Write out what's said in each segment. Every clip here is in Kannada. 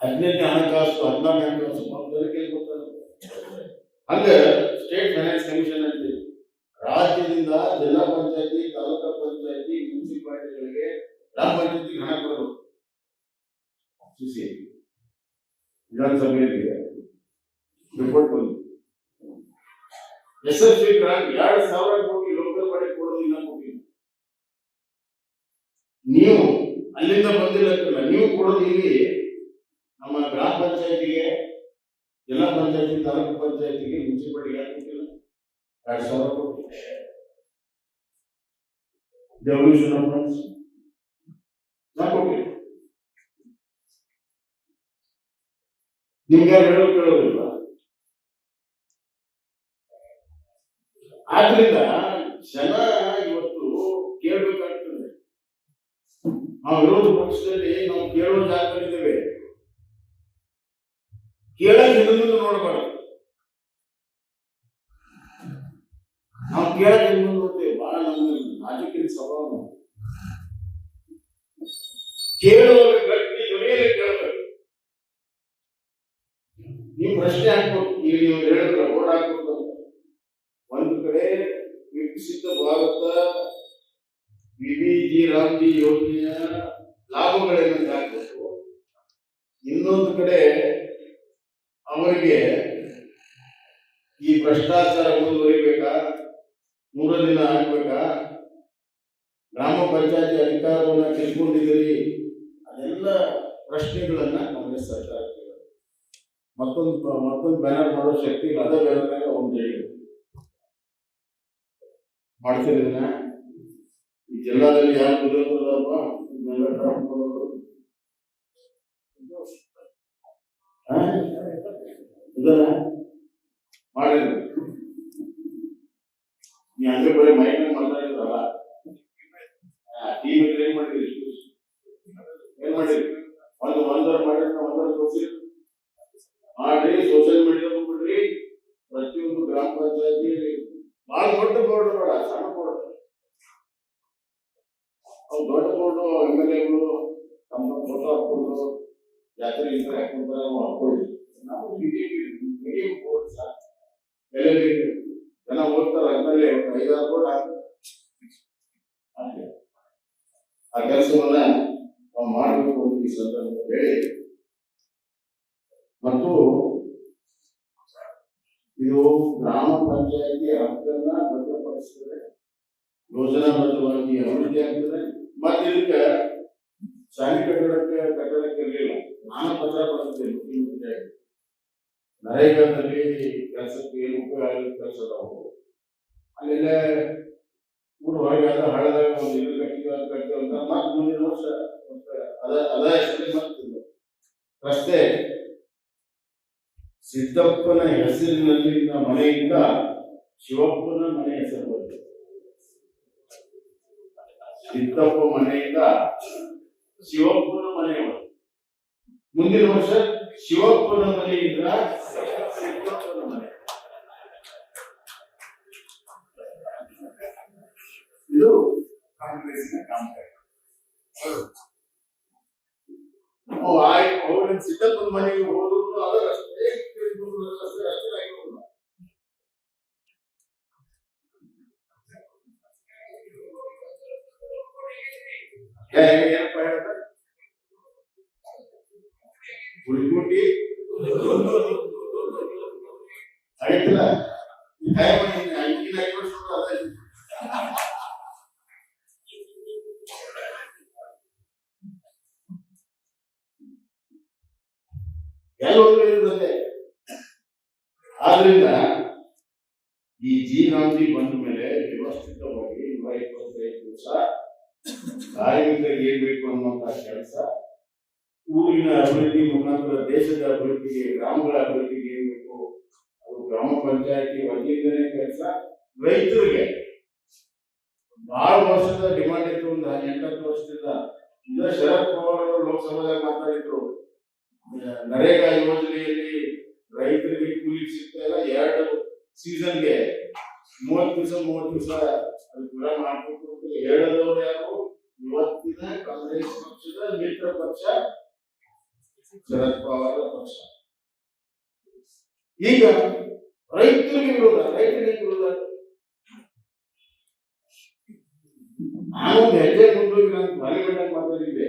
ಹದಿನೈದನೇ ಹಣಕಾಸು ಹದಿನಾರನೇ ಹಣಕಾಸು ಮೊದಲಿಗೆ ಗೊತ್ತಾಗುತ್ತೆ. ಹಂಗೆ ಸ್ಟೇಟ್ ಫೈನಾನ್ಸ್ ಕಮಿಷನ್ ಅಂತ. ರಾಜ್ಯದಿಂದ ಜಿಲ್ಲಾ ಪಂಚಾಯತಿ, ತಾಲೂಕಾ ಪಂಚಾಯತಿ, ಮುನ್ಸಿಪಾಲಿಟಿಗಳಿಗೆ ಗ್ರಾಮ ಪಂಚಾಯತಿ ಹಣ ಕೊಡಬೇಕು ಸಿಸಿ. ವಿಧಾನಸಭೆಯಲ್ಲಿ ರಿಪೋರ್ಟ್ ಬಂದು ಎಸ್ ಎಸ್ ಸಿ ಗ್ರಾಂಟ್ ಎರಡು ಸಾವಿರ ಕೋಟಿ ಲೋಕಲ್ ಪಡೆ ಕೊಡೋದಿಲ್ಲ ಕೊಟ್ಟಿಲ್ಲ. ನೀವು ಅಲ್ಲಿಂದ ಬಂದಿಲ್ಲ ನೀವು ಕೊಡೋದು ಪಂಚಾಯತಿಗೆ ಜಿಲ್ಲಾ ಪಂಚಾಯತಿ, ತಾಲೂಕು ಪಂಚಾಯತಿಗೆ ಮುನ್ಸಿಪಾಲಿಟಿಗೆ ಯಾಕೆ ಕೊಟ್ಟಿಲ್ಲ? ಎರಡು ಸಾವಿರ ಕೊಟ್ಟು ಡೆವಲ್ಯೂಷನ್ ಕೇಳೋದಿಲ್ಲ ಆದ್ರಿಂದ ಜನ ಇವತ್ತು ಕೇಳಬೇಕಾಗ್ತದೆ. ನಾವು ವಿರೋಧ ಪಕ್ಷದಲ್ಲಿ ನಾವು ಕೇಳೋ ಜಾಗದಲ್ಲಿದ್ದೇವೆ ಕೇಳಕ್ ಹಿಂದೆ ನೋಡಬಾರ್ದು ನಾವು ಕೇಳಕ್ ಹಿಂದೆ ನೋಡ್ತೇವೆ. ಬಹಳ ನಮ್ಮ ರಾಜಕೀಯ ಸ್ವಭಾವ ಕೇಳುವಾಗ ಗಟ್ಟಿ ಧ್ವನಿಯಲ್ಲಿ ಕೇಳಬೇಕು. ನೀವು ಪ್ರಶ್ನೆ ಹಾಕ್ಬೇಕು. ಈಗ ನೀವು ಹೇಳಿದ್ರೆ ಬೋರ್ಡ್ ಹಾಕ್ಬೇಕು. ಒಂದು ಕಡೆ ವಿಕಸಿತ ಭಾರತ ವಿವಿಜಿ ರಾಮ್ಜಿ ಯೋಜನೆಯ ಲಾಭಗಳೇನಂತ ಹಾಕ್ಬೇಕು. ಇನ್ನೊಂದು ಕಡೆ ಅವರಿಗೆ ಈ ಭ್ರಷ್ಟಾಚಾರ ಮುಂದುವರಿಬೇಕಾ ನೂರ ದಿನ ಆಗ್ಬೇಕಾ? ಗ್ರಾಮ ಪಂಚಾಯತಿ ಅಧಿಕಾರವನ್ನು ತಿಳ್ಕೊಂಡಿದ್ದೀರಿ ಅದೆಲ್ಲ ಪ್ರಶ್ನೆಗಳನ್ನ ಕಾಂಗ್ರೆಸ್ ಸರ್ಕಾರ ಮತ್ತೊಂದು ಮತ್ತೊಂದು ಬ್ಯಾನರ್ ಮಾಡೋ ಶಕ್ತಿ ಅದ ಬ್ಯಾನರ್ ಒಂದು ಹೇಳಿ. ಈ ಜಿಲ್ಲಾದಲ್ಲಿ ಯಾರು ವಿರೋಧದಪ್ಪ? ಇದನ್ನ ಮಾಡಿದ್ರು. ನೀ ಹಂಗೆ ಬರೀ ಮೈಕ್ ಮಾತಾಡಿದ್ರಲ್ಲ ಟಿವಿ ಏನ್ ಮಾಡಿದ್ರಿ ಏನ್ ಮಾಡಿದ್ರಿ ಒಂದು ಒಂದರ ಮಾಡಿದ್ರೆ ಒಂದರ ತೋರಿಸಿ ಮಾಡಿ ಸೋಷಿಯಲ್ ಮೀಡಿಯಾ ಬಿಡ್ರಿ ಪ್ರತಿಯೊಂದು ಗ್ರಾಮ ಪಂಚಾಯತಿ ಭಾಳ ದೊಡ್ಡ ಬೋರ್ಡ್ ಬೇಡ ಸಣ್ಣ ಬೋರ್ಡ್ ಅವು ದೊಡ್ಡ ಬೋರ್ಡು ಎಂ ಎಲ್ ಎಗಳು ತಮ್ಮ ಫೋಟೋ ಹಾಕೊಂಡು ಜಾತ್ರೆ ಗೀತ್ರೆ ಹಾಕೊಂತಾರೆ ಹಾಕೊಳ್ಳಿ ನಾವು ಜನ ಓದ್ತಾರೆ ಅದರಲ್ಲಿ ಐದಾರು ಹಾಕಿ ಹಾಗೆ ಆ ಕೆಲಸವನ್ನ ನಾವು ಮಾಡಬೇಕು ಅಂತ ಈ ಸಂದರ್ಭದಲ್ಲಿ ಹೇಳಿ ಮತ್ತು ಇದು ಗ್ರಾಮ ಪಂಚಾಯಿತಿ ಹಕ್ಕನ್ನ ಭದ್ರಪಡಿಸ್ತದೆ ಯೋಜನಾಬದ್ಧವಾಗಿ ಅಭಿವೃದ್ಧಿ ಆಗ್ತದೆ. ಮತ್ತೆ ಇದಕ್ಕೆ ಶಾಲೆ ಕಟ್ಟಡಕ್ಕೆ ಕಟ್ಟಡಕ್ಕೆ ಇರಲಿಲ್ಲ. ನಾನು ಪತ್ರ ಬರೆದಿದ್ದೆ ಮುಖ್ಯಮಂತ್ರಿಯಾಗಿ. ನರೇಗಾದಲ್ಲಿ ಕೆಲಸಕ್ಕೆ ಏನು ಉಪಯೋಗ ಆಗಲಿ ಕೆಲಸ ಅದಾವು ಅಲ್ಲೆಲ್ಲ ಊರು ಹೊರಗೆ ಅದ ಹಳದಾಗ ಒಂದು ಇದು ಕಟ್ಟಿಗೆ ಅಂತ ನಾಲ್ಕು ಮುಂದಿನ ವರ್ಷ ಅದ ಅದ ಹೆಸರಲ್ಲಿ ಮತ್ತೆ ರಸ್ತೆ ಸಿದ್ದಪ್ಪನ ಹೆಸರಿನಲ್ಲಿನ ಮನೆಯಿಂದ ಶಿವಪ್ಪನ ಮನೆ ಹೆಸರು ಬಂತು. ಸಿದ್ದಪ್ಪ ಮನೆಯಿಂದ ಶಿವಪ್ಪನ ಮನೆ ಮುಂದಿನ ವರ್ಷ ಶಿವಪ್ಪನ ಮನೆಯಿಂದ ಸಿದ್ದಪ್ಪನ ಮನೆ ಇದು ಕಾಂಗ್ರೆಸ್ನ ಕಾಮಗಾರಿ ಓ ಆಯ್ತು ಅವ್ರ ಸಿದ್ದಪ್ಪನ ಮನೆಗೆ ಹೋದ್ರು ಅದರ ಅಷ್ಟೇ ಅಷ್ಟೇ ಅಷ್ಟೇ ಆಗಿರೋದಿಲ್ಲ ಏ, ಏನಪ್ಪ ಹೇಳ್ತಾರೆ ಕಾಯ ಮಾಡಿದ್ದೀನಿ ಐದಿನ ಐದು ಆದ್ರಿಂದ ಈ ಜೀವನಾಂತಿ ಬಂದ ಮೇಲೆ ವ್ಯವಸ್ಥಿತವಾಗಿ ನೂರ ಇಪ್ಪತ್ತೈದು ದಿವಸ ಕಾರ್ಮಿಕರಿಗೆ ಏನ್ ಬೇಕು ಅನ್ನುವಂತ ಕೆಲಸ ಊರಿನ ಅಭಿವೃದ್ಧಿ, ಮುಖಾಂತರ ದೇಶದ ಅಭಿವೃದ್ಧಿಗೆ, ಗ್ರಾಮಗಳ ಅಭಿವೃದ್ಧಿಗೆ ಏನ್ ಬೇಕು? ಅದು ಗ್ರಾಮ ಪಂಚಾಯತಿ ವತಿಯಿಂದನೇ ಕೆಲಸ. ರೈತರಿಗೆ ಬಹಳ ವರ್ಷದ ಡಿಮಾಂಡ್ ಇತ್ತು, ಒಂದು ಎಂಟತ್ತು ವರ್ಷದಿಂದ. ಇದ ಶರದ್ ಪವಾರ್ ಅವರು ಲೋಕಸಭಾದಲ್ಲಿ ಮಾತಾಡಿದ್ರು. ನರೇಗಾ ಯೋಜನೆಯಲ್ಲಿ ರೈತರಿಗೆ ಕೂಲಿ ಸಿಗ್ತಾ ಇಲ್ಲ. ಎರಡು ಸೀಸನ್ಗೆ ಮೂವತ್ತು ದಿವಸ ಮೂವತ್ತು ದಿವಸ ಅದು ಗುಣ ಅಂತ ಹೇಳಿದವರು ಯಾರು? ಇವತ್ತಿನ ಕಾಂಗ್ರೆಸ್ ಪಕ್ಷದ ಮಿತ್ರ ಪಕ್ಷ ಪಕ್ಷ. ಈಗ ರೈತರಿಗೆ ವಿರೋಧ ರೈತರಿಗೆ ವಿರೋಧ ನಾನೊಂದು ಹೆಜ್ಜೆ ಮುಂದೋಗಿ ನಾನು ಪಾರ್ಲಿಮೆಂಟ್ ಮಾತಾಡಿದ್ದೆ.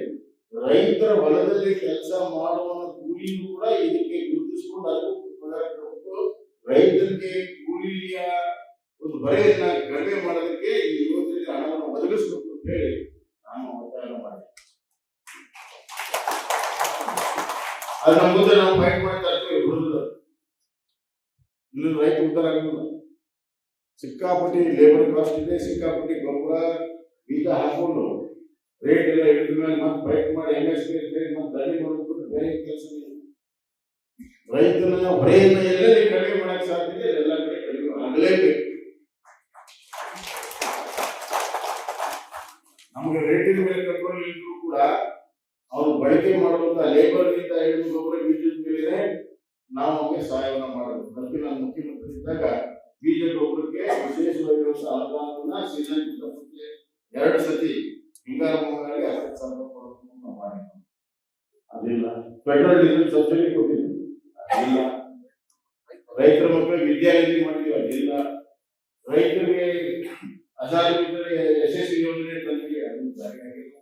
ರೈತರ ಹೊಲದಲ್ಲಿ ಕೆಲಸ ಮಾಡುವ ಕೂಲಿಯೂ ಕೂಡ ಇದಕ್ಕೆ ಗುರುತಿಸಿಕೊಂಡು ಅದಕ್ಕೂ ರೈತರಿಗೆ ಕೂಲಿಯ ಒಂದು ಬರೆಯನ್ನ ಕಡಿಮೆ ಮಾಡೋದಕ್ಕೆ ಈ ಯೋಜನೆಗೆ ಹಣವನ್ನು ಒದಗಿಸಬೇಕು ಅಂತ ಹೇಳಿ ನಾನು ಒತ್ತಾಯ ಮಾಡಿದೆ ಅದರ ಮುಂದೆ ನಾವು ಫೈಟ್ ಮಾಡ್ತಾ ತರ್ತೀವಿ ಹುಡುಗರು. ಇಲ್ಲಿ ರೈತ ಉತ್ತರ ಆಗಿಲ್ಲ ಸಿಕ್ಕಾಪಟ್ಟಿ ಲೇಬರ್ ಕಾಸ್ಟ್ ಇದೆ, ಸಿಕ್ಕಾಪಟ್ಟಿ ಗೊಬ್ಬರ, ಬೀಜ ಹಾಕೊಂಡು ರೇಟ್ ಎಲ್ಲ ಹಿಡಿದ ಮೇಲೆ ಮತ್ತೆ ಫೈಟ್ ಮಾಡಿ ಎಂ ಎಸ್ ಪಿ ಮತ್ತೆ ದಂಡಿ ಮಾಡ್ಬಿಟ್ಟು ಬೇರೆ ಕೆಲಸ ರೈತನ ಹೊರೆಯನ್ನ ಎಲ್ಲೆಲ್ಲಿ ಕಡಿಮೆ ಮಾಡಕ್ ಸಾಧ್ಯ ಇದೆ, ಎಲ್ಲ ಕಡೆ ಕಡಿಮೆ ಆಗಲೇಬೇಕು ನಮಗೆ ರೇಟಿನ ಮೇಲೆ ಕಂಟ್ರೋಲ್ ಇದ್ರು ಕೂಡ ಅವರು ಬಳಕೆ ಮಾಡುವಂತ ಲೇಬರ್ ಗಿಂತ ಹಿಡಿದು ಗೊಬ್ಬರ ಬೀಜದ ಮೇಲೆ ನಾವು ಅವ್ರಿಗೆ ಸಹಾಯವನ್ನು ಮಾಡಬೇಕು. ಅದಕ್ಕೆ ನಾನು ಮುಖ್ಯಮಂತ್ರಿ ಇದ್ದಾಗ ಬೀಜ ಗೊಬ್ಬರಕ್ಕೆ ವಿಶೇಷವಾಗಿರುವಂತಹ ಅನುದಾನವನ್ನ ಸೀಸನ್ ಮುಂಚೆ ಎರಡು ಸತಿ ಹಿಂಗಾರು ಮುಂಗಾರಿಗೆ ಹತ್ತು ಸಾವಿರ ಕೊಡಬೇಕು ಮಾಡಿದ್ವಿ. ಅದಿಲ್ಲ. ಪೆಟ್ರೋಲ್ ಡೀಸೆಲ್ ಸಬ್ಸಿಡಿ ಕೊಟ್ಟಿದ್ವಿ ಅದಿಲ್ಲ. ರೈತರ ಮಕ್ಕಳ ವಿದ್ಯಾನಿಧಿ ಮಾಡಿದ್ವಿ, ಅದಿಲ್ಲ. ರೈತರಿಗೆ ಅಸಾಧ್ಯ ಯಶಸ್ವಿ ಯೋಜನೆ ತಂದಿಗೆ ಅದನ್ನು ಆಗಿಲ್ಲ